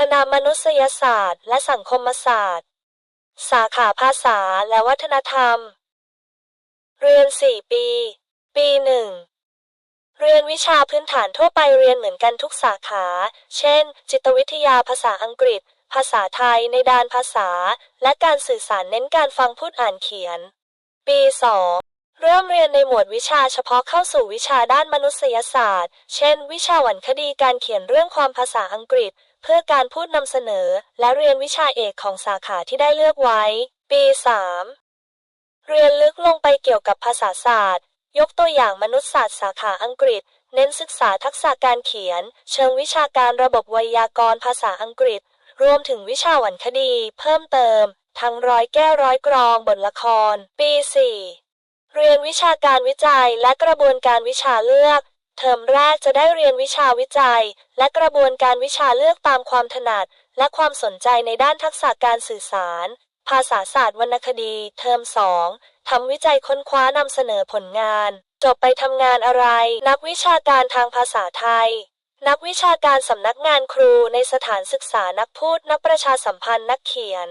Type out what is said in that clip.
คณะมนุษยศาสตร์ และสังคมศาสตร์ สาขาภาษาและวัฒนธรรม เรียน 4 ปี ปีหนึ่งเรียนวิชาพื้นฐานทั่วไปเรียนเหมือนกันทุกสาขา เช่น จิตวิทยาภาษาอังกฤษ ภาษาไทยในด้านภาษา และการสื่อสารเน้นการฟังพูดอ่านเขียน ปี 2 เริ่มเรียนในหมวดวิชาเฉพาะเข้าสู่วิชาด้านมนุษยศาสตร์ เช่น วิชาวรรณคดีการเขียนเรื่องความภาษาอังกฤษ เพื่อการพูดนำเสนอ และเรียนวิชาเอกของสาขาที่ได้เลือกไว้ ปี 3 เรียนลึกลงไปเกี่ยวกับภาษาศาสตร์ ยกตัวอย่างมนุษยศาสตร์สาขาอังกฤษ เน้นศึกษาทักษะการเขียน เชิงวิชาการระบบไวยากรณ์ภาษาอังกฤษ รวมถึงวิชาวรรณคดี เพิ่มเติม ทั้งร้อยแก้ร้อยกรองบทละคร ปี 4 เรียนวิชาการวิจัยและกระบวนการวิชาเลือก เทอมแรกจะได้เรียนวิชาวิจัย และกระบวนการวิชาเลือกตามความถนัด และความสนใจในด้านทักษะการสื่อสาร ภาษาศาสตร์วรรณคดี เทอม2ทำวิจัยค้นคว้านำเสนอผลงาน จบไปทำงานอะไร นักวิชาการทางภาษาไทย นักวิชาการสำนักงานครูในสถานศึกษานักพูดนักประชาสัมพันธ์นักเขียน